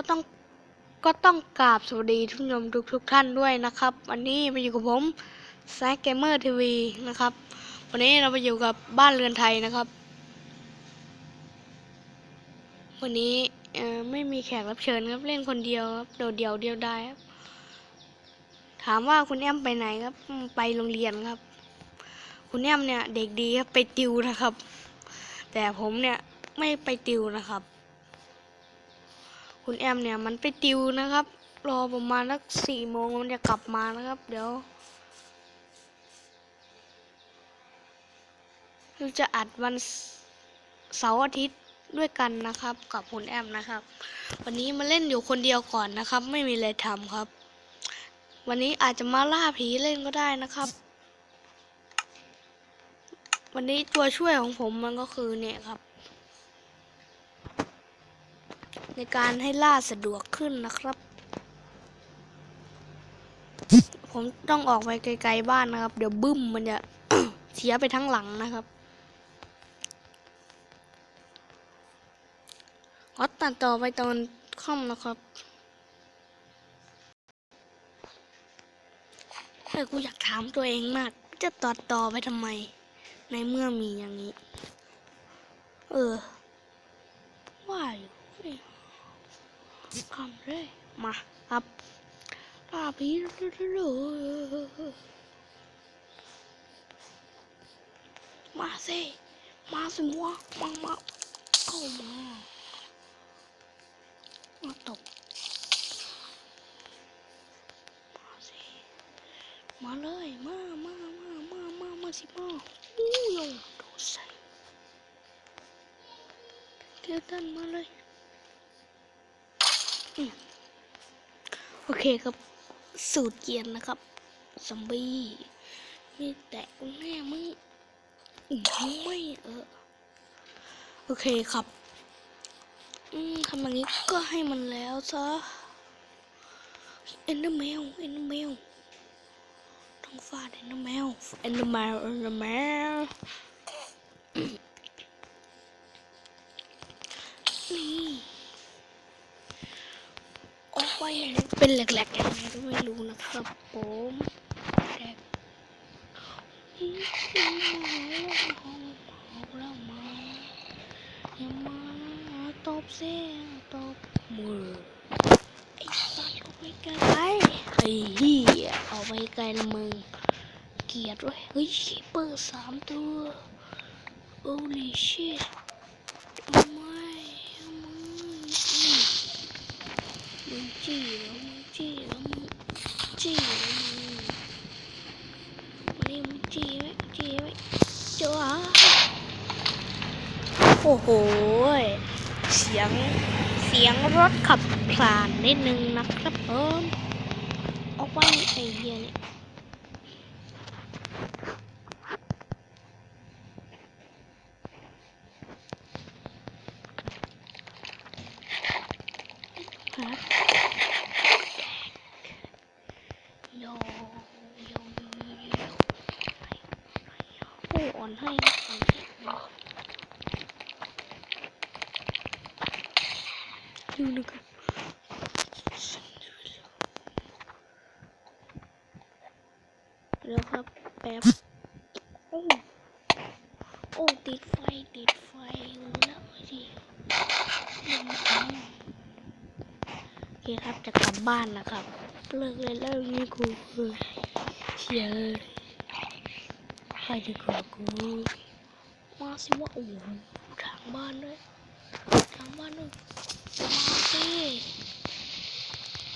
ก็ต้องก็ต้องกราบสวัสดีทุกชมทุกทุกท่านด้วยนะครับ วันนี้มาอยู่กับผมแซกเกมเมอร์ทีวีนะครับ วันนี้เราไปอยู่กับบ้านเรือนไทยนะครับ วันนี้ไม่มีแขกรับเชิญครับเล่นคนเดียวครับโดดเดี่ยวเดียวได้ครับถามว่าคุณแอมไปไหนครับไปโรงเรียนครับ คุณแอมเนี่ยเด็กดีครับไปติวนะครับ แต่ผมเนี่ยไม่ไปติวนะครับ คุณแอมเนี่ยมันไปติวนะครับ รอประมาณสักสี่โมงมันจะกลับมานะครับ เดี๋ยวเราจะอัดวันเสาร์อาทิตย์ด้วยกันนะครับ กับคุณแอมนะครับ วันนี้มาเล่นอยู่คนเดียวก่อนนะครับ ไม่มีอะไรทำครับ วันนี้อาจจะมาล่าผีเล่นก็ได้นะครับ วันนี้ตัวช่วยของผมมันก็คือเนี่ยครับ ในการให้ล่าสะดวกขึ้นนะครับ ผมต้องออกไปไกลๆบ้านนะครับ เดี๋ยวบึ้มมันจะเสียไปทั้งหลังนะครับขอตัดต่อไปตอนค่ำนะครับแต่กูอยากถามตัวเองมาก จะตัดต่อไปทำไม ในเมื่อมีอย่างนี้ เออ ว่าอยู่ เอ้ยทำเลย มาครับตาผีเลยมาสิมาสิมัวมามาเข้ามามาตบมาสิมาเลยมามามามามามาสิมาอู้ยโดดใส่เกิดตันมาเลย โอเคครับ สูตรเกียนนะครับซอมบี้นี่แตะแน่มึงอื้อหือไม่เออ โอเคครับ อืมทำอย่างนี้ก็ให้มันแล้วซะเอ็นเดอร์แมวเอ็นเดอร์แมวต้องฟาดเอ็นเดอร์แมวเอ็นเดอร์แมวเอ็นเดอร์แมวนี่ ออกไปอย่างนี้เป็นแหลกๆยังไงก็ไม่รู้นะครับผมแหลกอืมเอาแล้วมาอย่ามาตบเสียตบมือไอ้สัตว์เอาไปไกลไอ้เหี้ยเอาไปไกลละมึงเกียดด้วยเฮ้ยชิปเปอร์สามตัว holy shit ไม่ไม่อืม มึงจี้แล้วมึงจี้แล้วมึงจี้แล้วมึงมานี่มึงจี้ไว้จี้ไว้เจ้าโอ้โห เสียง เสียงรถขับผ่านนิดนึงนะครับผมเอาไว้ไอเดียเนี่ยรับ โยโยโยโยโอ้อ่อนให้นะอ่อนให้ ดูนะครับเดี๋ยวครับแป๊บโอ้โอ้ติดไฟติดไฟแล้วดิยังไม่เอาโอเคครับจะกลับบ้านนะครับ เลิกเลยแล้วนี่กูเฮ้ยเชียร์ไปดีกว่ากูมาสิว่าโอ้โหทางบ้านด้วย ทางบ้านด้วยมาสิ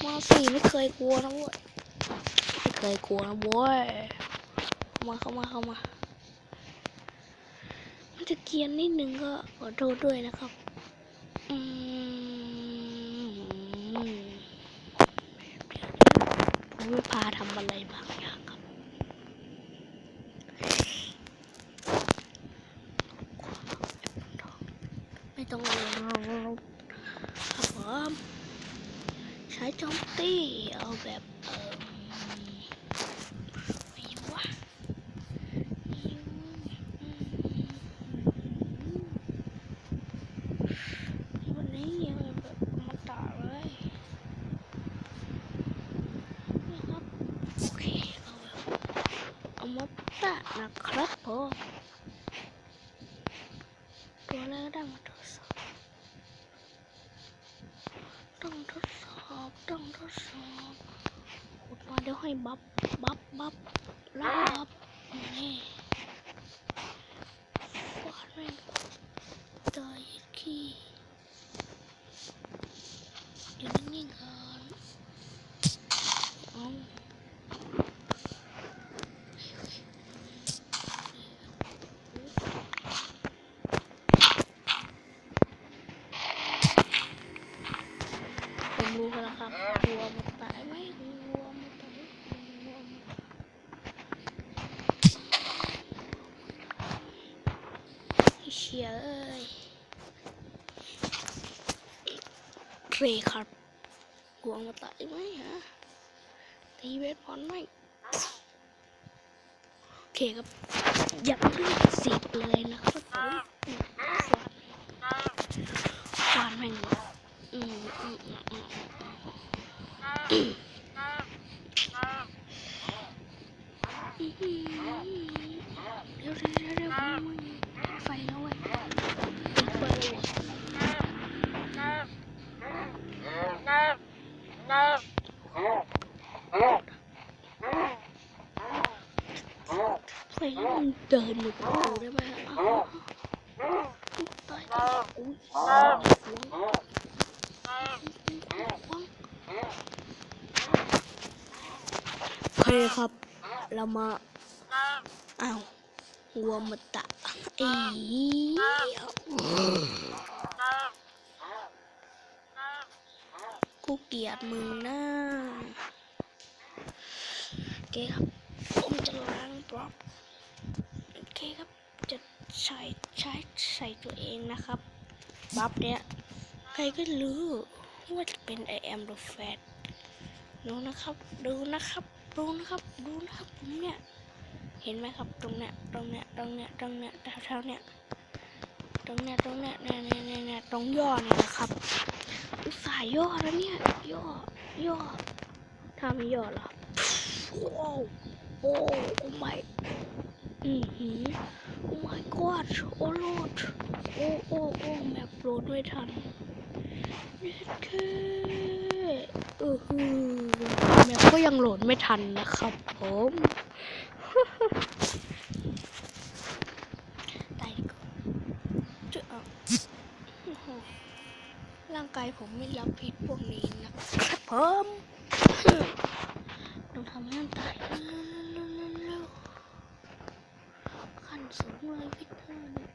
มาสิไม่เคยกลัวนะเว้ยไม่เคยกลัวนะเว้ยมาเข้ามาเข้ามามันจะเกียนนิดนึงก็ขอโทษด้วยนะครับอืมผมจะพาทำอะไรบางอย่างครับ ไม่ต้องเอาครับผมใช้จอมตี้เอาแบบเออไม่วะวันนี้ยังแบบมาต่อเลย สอบ ต้องทดสอบต้องทดสอบขุดมาเดี๋ยวให้บับบับบับลับนี่ฟาดแม่งตยขี้อยู่นิ่งๆก่อนเอา ผมรู้แล้วครับวัวมันตายไหมวัวมันตายวัวมันเชียเอ้ย เคครับกวัวมันตายไหมฮะ ตีเวทพรไหมโอเคครับ อย่าเพิ่งสิบเลยนะครับผมฟาดฟาดแม่งอืมอืมอืมอืมเดี๋ยวเดี๋ยวเดี๋ยวไฟแล้วเว้ยปิดไฟแล้วเว้ยไฟแล้วมึง เดินอยู่กับกูได้ไหมตายตายอุ้ยโอเคครับ เรามาอ้าววัวมาตะอีกูเกลียดมึงนะโอเคครับ ผมจะล้างบล็อกโอเคครับ จะใช้ใช้ใส่ตัวเองนะครับ บัฟเนี้ย ใครก็รู้ว่าจะเป็น I am the fat ดูนะครับ ดูนะครับ ดูนะครับ ดูนะครับผมเนี่ย เห็นไหมครับ ตรงเนี้ย ตรงเนี้ย ตรงเนี้ย ตรงเนี้ยแถวๆเนี้ย ตรงเนี้ย ตรงเนี้ยเนี่ยเนี่ยเนี่ยเนี่ยตรงย่อเนี่ยนะครับ อุตส่าห์ย่อแล้วเนี่ย ย่อ ย่อถ้าไม่ย่อเหรอโอ้โอ้โอ้ไม่อือหือ my god โอ้โลดโอ้โอ้โอ้แมปโหลดไม่ทันเน็ตเคเออแมปก็ยังโหลดไม่ทันนะครับผมตายก่อนจะเอาร่างกายผมไม่รับพิษพวกนี้นะครับผมต้องทำให้มันตายเร็วๆๆขั้นสูงเลยพิษเธอเนี่ย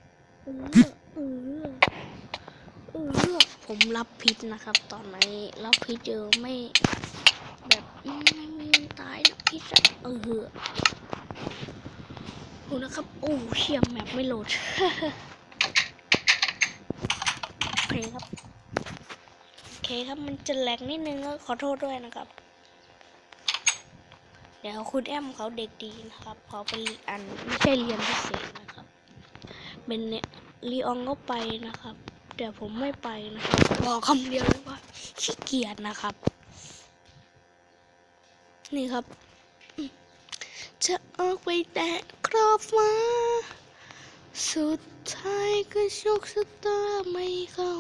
เออเออเออ ผมรับพิษนะครับ ตอนนี้รับพิษเยอะไม่แบบไม่มีตายนะพิษอะเออดูนะครับ โอ้เชียมแมปไม่โหลดโอเคครับโอเคครับมันจะแหลกนิดนึงก็ขอโทษด้วยนะครับ เดี๋ยวคุณแอมเขาเด็กดีนะครับเขาไปอันไม่ใช่เรียนพิเศษนะครับ เป็นเนี่ยลีอองก็ไปนะครับ แต่ผมไม่ไปนะครับบอกคำเดียวเลยว่าขี้เกียจนะครับ นี่ครับ จะออกไปแตะครอบฟ้าสุดท้ายก็โชคชะตาไม่เข้า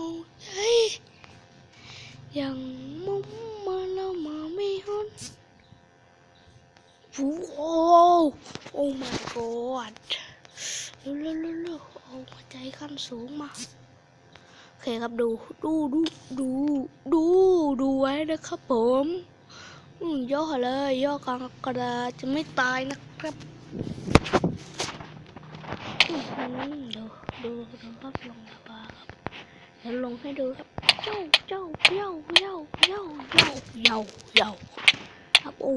ใจยังมุ่งมาแล้วมาไม่ฮนโอ้โหโอ้ my god เร็วเร็วเร็วเร็วเอาใจขั้นสูงมา เคครับดูดูดูดูดูดูไว้นะครับผมย่อเลยย่อกลางกระดาษจะไม่ตายนะครับดูดูดูครับลงระบาครับเดี๋ยวลงให้ดูครับเจ้าเจ้าเย้าเย้าเย้าเย้าเย้าเย้าครับโอ้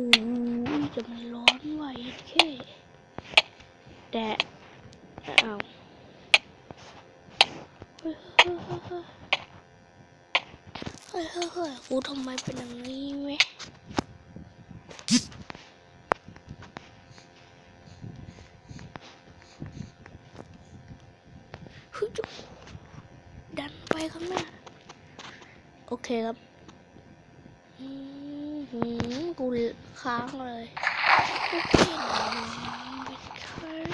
ยจะไม่ร้อนไหวแค่แต่เอ้าเฮ้ย เฮ้ยเฮ้ยเฮ้ยกูทำไมเป็นอย่างนี้เว้ยฮึจุดันไปข้างหน้า โอเคครับอืมกูค้างเลยโอเคบิดเคย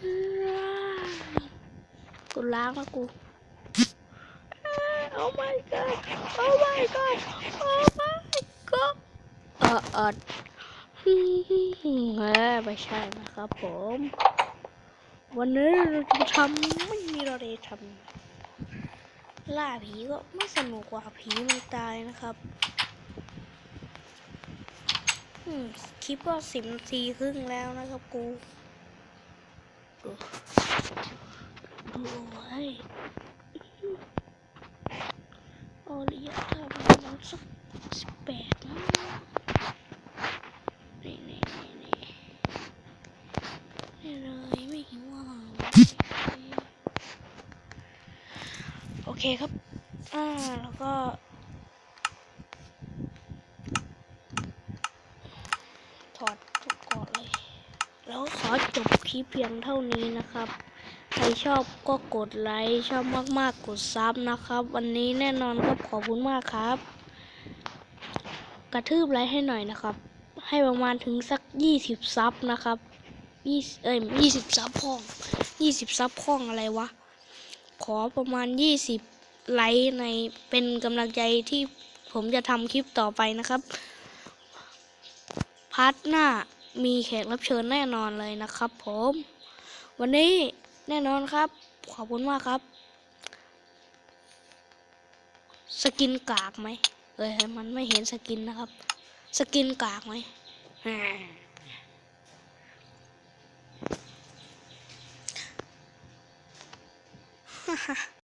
กู สุด ล้างแล้วกูโอ้ my god โอ้ my god โอ้ my god เออเออฮึ่มฮึ่มฮึ่มเฮ้ยไม่ใช่นะครับผม วันนี้เราจะทำไม่มีอะไรทำล่าผีก็ไม่สนุกกว่าผีมันตายนะครับอืมคลิปก็สิบนาทีครึ่งแล้วนะครับกูดูดูไว้ โอริยธรรมมันสักสิบแปดนะนี่นี่นี่นี่นี่เลยไม่หิวอะโอเคครับ อ่า แล้วก็ถอดทุกเกาะเลย แล้วขอจบคลิปเพียงเท่านี้นะครับ ชอบก็กดไลค์ชอบมากๆกดซับนะครับ วันนี้แน่นอนครับขอบคุณมากครับ กระทืบไลค์ให้หน่อยนะครับ ให้ประมาณถึงสักยี่สิบซับนะครับยี่เอ้ยยี่สิบซับห้องยี่สิบซับห้องอะไรวะ ขอประมาณยี่สิบไลค์ในเป็นกำลังใจที่ผมจะทำคลิปต่อไปนะครับ พาร์ทหน้ามีแขกรับเชิญแน่นอนเลยนะครับผม วันนี้ แน่นอนครับ ขอบคุณมากครับ สกินกากไหมเอ้ยมันไม่เห็นสกินนะครับ สกินกากไหมฮ่าฮ่า